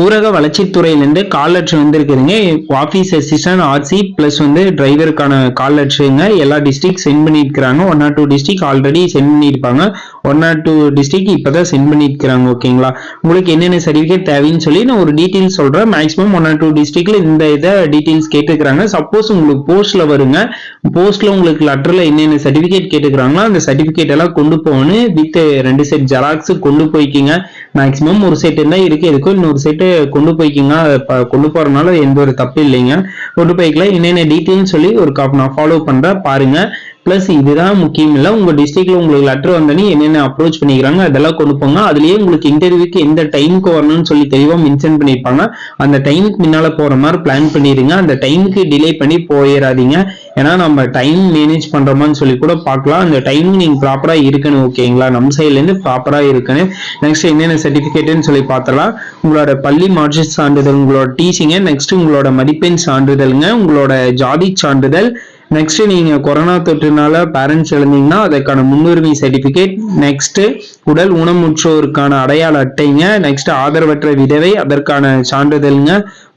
ஊரக வளர்ச்சித்துறையிலேருந்து call letter வந்துருக்குதுங்க. ஆஃபீஸ் அசிஸ்டன்ட் ஆர்சி ப்ளஸ் வந்து டிரைவருக்கான கால் லெட்ருங்க எல்லா டிஸ்ட்ரிக் சென்ட் பண்ணியிருக்கிறாங்க. One or two district already sent பண்ணியிருப்பாங்க. ஒன் ஆர் டூ டிஸ்ட்ரிக் இப்போ தான் சென்ட் பண்ணியிருக்கிறாங்க ஓகேங்களா உங்களுக்கு என்னென்ன சர்டிஃபிகேட் தேவைன்னு சொல்லி நான் ஒரு டீட்டெயில்ஸ் சொல்கிறேன் மேக்ஸிமம் ஒன் ஆர் டூ டிஸ்ட்ரிக்டில் இந்த இதை டீட்டெயில்ஸ் கேட்டுக்கிறாங்க. சப்போஸ் உங்களுக்கு போஸ்ட்டில் வருங்க. போஸ்ட்டில் உங்களுக்கு லெட்டரில் என்னென்ன சர்டிஃபிகேட் கேட்டுக்கிறாங்களோ அந்த சர்டிஃபிகேட் எல்லாம் கொண்டு போகணும். வித் ரெண்டு செட் ஜெராக்ஸ் கொண்டு போய்க்கிங்க. மேக்ஸிமம் ஒரு செட் இருந்தால் இருக்குது எதுக்கும் இன்னொரு செட்டு கொண்டு போய்க்கிங்க. கொண்டு போறதுனால எந்த ஒரு தப்பு இல்லைங்க. கொண்டு போய்க்கலாம். என்னென்ன டீட்டெயில்னு சொல்லி ஒரு காப் நான் ஃபாலோ பண்றேன். பாருங்க. ப்ளஸ் இதுதான் முக்கியம் இல்லை. உங்க டிஸ்ட்ரிக்ட்ல உங்களுக்கு லெட்டர் வந்தோடனே என்னென்ன அப்ரோச் பண்ணிக்கிறாங்க அதெல்லாம் கொண்டு போங்க. அதுலயே உங்களுக்கு இன்டர்வியூக்கு எந்த டைமுக்கு வரணும்னு சொல்லி தெளிவா மென்ஷன் பண்ணிருப்பாங்க அந்த டைமுக்கு முன்னால போற மாதிரி பிளான் பண்ணிடுங்க அந்த டைமுக்கு டிலே பண்ணி போயிடாதீங்க ஏன்னா நம்ம டைம் மேனேஜ் பண்றோமான்னு சொல்லி கூட பார்க்கலாம். அந்த டைம் நீங்க ப்ராப்பரா இருக்கணும் ஓகேங்களா நம்ம சைட்ல இருந்து ப்ராப்பரா இருக்கணும். நெக்ஸ்ட் என்னென்ன சர்டிபிகேட்னு சொல்லி பார்த்தலாம் உங்களோட பள்ளி மார்க்ஷீட் சான்றிதழ் உங்களோட டீச்சிங்க நெக்ஸ்ட் உங்களோட மதிப்பெண் சான்றிதழ்ங்க உங்களோட ஜாதி சான்றிதழ் நெக்ஸ்ட் நீங்க கொரோனா தொற்றுனால பேரண்ட்ஸ் எழுந்தீங்கன்னா அதற்கான முன்னுரிமை சர்டிபிகேட் நெக்ஸ்ட் உடல் ஊனமுற்றோருக்கான அடையாள அட்டைங்க. நெக்ஸ்ட் ஆதரவற்ற விதவை அதற்கான சான்றிதழ்ங்க.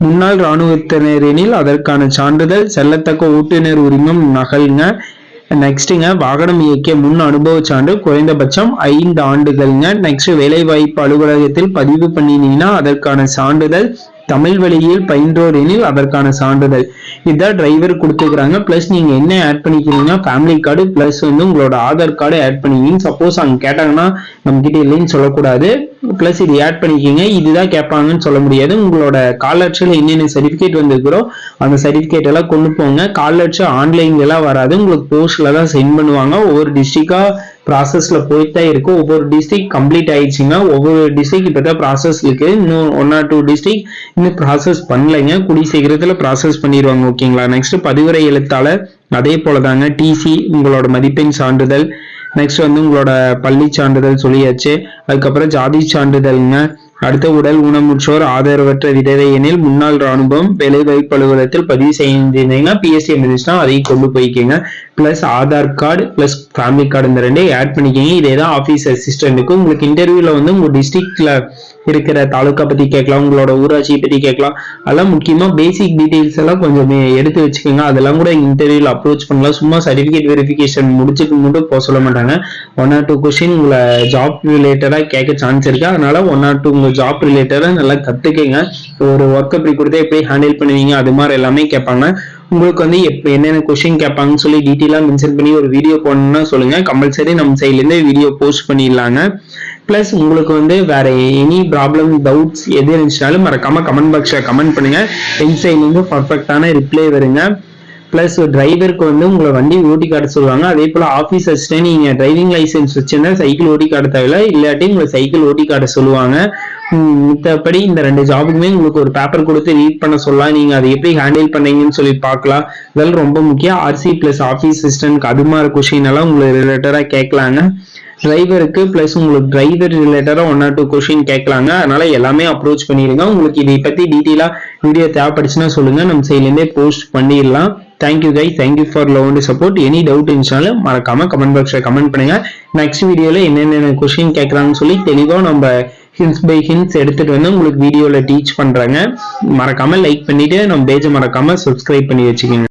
முன்னாள் இராணுவத்தினரெனில் அதற்கான சான்றிதழ் செல்லத்தக்க ஓட்டுநர் உரிமம் நகல்ங்க. நெக்ஸ்ட்டுங்க வாகனம் இயக்கிய முன் அனுபவ சான்று குறைந்தபட்சம் ஐந்து ஆண்டுகள்ங்க. நெக்ஸ்ட் வேலைவாய்ப்பு அலுவலகத்தில் பதிவு பண்ணினீங்கன்னா அதற்கான சான்றிதழ் தமிழ் வழியில் பயின்றோர் எனில் அதற்கான சான்றிதழ். இதான் டிரைவர் கொடுத்துக்கிறாங்க ப்ளஸ் நீங்க என்ன ஆட் பண்ணிக்கிறீங்கன்னா ஃபேமிலி கார்டு ப்ளஸ் வந்து உங்களோட ஆதார் கார்டு ஆட் பண்ணிக்கிங்க சப்போஸ் அவங்க கேட்டாங்கன்னா நம்ம கிட்ட இல்லைன்னு சொல்லக்கூடாது. ப்ளஸ் இது ஆட் பண்ணிக்கிங்க. இதுதான் கேட்பாங்கன்னு சொல்ல முடியாது. உங்களோட கால் லட்சியில் என்னென்ன சர்டிஃபிகேட் வந்திருக்கிறோ அந்த சர்டிஃபிகேட் எல்லாம் கொண்டு போங்க. கால் லட்சம் ஆன்லைன்ல எல்லாம் வராது. உங்களுக்கு போஸ்ட்ல தான் சென்ட் பண்ணுவாங்க. ஒவ்வொரு டிஸ்ட்ரிக்டா ப்ராசஸ்ல போயிட்டு தான் இருக்கும். ஒவ்வொரு டிஸ்ட்ரிக்ட் கம்ப்ளீட் ஆயிடுச்சுன்னா ஒவ்வொரு டிஸ்ட்ரிக்ட் இப்போ தான் ப்ராசஸ் இருக்கு இன்னும் ஒன் ஆர் டூ டிஸ்ட்ரிக்ட் இன்னும் ப்ராசஸ் பண்ணலைங்க. கூடி சீக்கிரத்தில் ப்ராசஸ் பண்ணிடுவாங்க ஓகேங்களா நெக்ஸ்ட் பதிவுரை எழுத்தாளர் அதே போல தாங்க டிசி உங்களோட மதிப்பெண் சான்றிதழ். நெக்ஸ்ட் வந்து உங்களோட பள்ளி சான்றிதழ் சொல்லியாச்சு. அதுக்கப்புறம் ஜாதி சான்றிதழ்ங்க. அடுத்த உடல் ஊனமுற்றோர் ஆதரவற்ற விதவை எனில் முன்னாள் ராணுவம் வேலைவாய்ப்பு அலுவலகத்தில் பதிவு செய்திருந்தீங்கன்னா பிஎஸ்சி இருந்துச்சுன்னா அதையும் கொண்டு போய்க்கோங்க. Plus Aadhaar card plus family card இந்த ரெண்டையும் ஆட் பண்ணிக்கோங்க. இதே தான் ஆஃபீஸ் அசிஸ்டண்ட்டுக்கு உங்களுக்கு இன்டர்வியூல வந்து உங்க டிஸ்ட்ரிக்டில் இருக்கிற தாலுக்கா பத்தி கேட்கலாம் உங்களோட ஊராட்சியை பத்தி கேட்கலாம். அதெல்லாம் முக்கியமா பேசிக் டீடைல்ஸ் எல்லாம் கொஞ்சம் எடுத்து வச்சுக்கோங்க. அதெல்லாம் கூட இன்டர்வியூல அப்ரோச் பண்ணலாம். சும்மா சர்டிபிகேட் வெரிஃபிகேஷன் முடிச்சுட்டு மட்டும் போக சொல்ல மாட்டாங்க. ஒன் ஆர் டூ கொஸ்டின் உங்களை ஜாப் ரிலேட்டடா கேட்க சான்ஸ் இருக்கு. அதனால ஒன் ஆர் டூ உங்க ஜாப் ரிலேட்டடா நல்லா கத்துக்கங்க. ஒரு ஒர்க் அப்படி கொடுத்தா எப்படி ஹேண்டில் பண்ணுவீங்க? அது மாதிரி எல்லாமே கேட்பாங்க. உங்களுக்கு வந்து எப்ப என்னென்ன கொஸ்டின் கேட்பாங்கன்னு சொல்லி டீட்டெயிலாக மென்ஷன் பண்ணி ஒரு வீடியோ போடணும்னா சொல்லுங்க. கம்பல்சரி நம்ம சைட்லேருந்து வீடியோ போஸ்ட் பண்ணிடலாங்க. ப்ளஸ் உங்களுக்கு வந்து வேற எனி ப்ராப்ளம் டவுட்ஸ் எது இருந்துச்சுனாலும் மறக்காம கமெண்ட் பாக்ஸில் கமெண்ட் பண்ணுங்க. என் சைட்லேருந்து பர்ஃபெக்டான ரிப்ளை வருங்க. ப்ளஸ் டிரைவருக்கு வந்து உங்களை வண்டி ஓட்டி காட்ட சொல்லுவாங்க. அதே போல் ஆஃபீஸ் அசிஸ்டன்ட் நீங்கள் டிரைவிங் லைசென்ஸ் வச்சுருந்தா சைக்கிள் ஓட்டி காட்ட தேவையில்ல. இல்லாட்டி உங்களை சைக்கிள் ஓட்டி காட்ட சொல்லுவாங்க. மற்றபடி இந்த ரெண்டு ஜாபுக்குமே உங்களுக்கு ஒரு பேப்பர் கொடுத்து ரீட் பண்ண சொல்லலாம். நீங்கள் அதை எப்படி ஹேண்டில் பண்ணீங்கன்னு சொல்லி பார்க்கலாம். இதெல்லாம் ரொம்ப முக்கியம். ஆர்சி ப்ளஸ் ஆஃபீஸ் அசிஸ்டன்ட்க்கு அது மாதிரி கொஷின் எல்லாம் உங்களுக்கு ரிலேட்டடாக கேட்கலாங்க. டிரைவருக்கு பிளஸ் உங்களுக்கு டிரைவர் ரிலேட்டடாக ஒன் ஆர் டூ கொஷின் கேட்கலாங்க. அதனால எல்லாமே அப்ரோச் பண்ணிடுங்க உங்களுக்கு இதை பற்றி டீட்டெயிலாக வீடியோ தேவைப்படுச்சுன்னா சொல்லுங்க. நம்ம சைட்லேருந்தே போஸ்ட் பண்ணிடலாம். Thank you guy thank you for love and support any doubt இருந்துச்சாலும் மறக்காம கமெண்ட் பாக்ஸில் கமெண்ட் பண்ணுங்க. நெக்ஸ்ட் வீடியோவில் என்னென்ன கொஷின் கேட்கறாங்கன்னு சொல்லி தெளிவாக நம்ம ஹின்ஸ் பை ஹின்ஸ் எடுத்துட்டு வந்து உங்களுக்கு வீடியோவில் டீச் பண்ணுறாங்க மறக்காமல் லைக் பண்ணிவிட்டு நம்ம பேஜை மறக்காமல் சப்ஸ்கிரைப் பண்ணி வச்சுக்கோங்க.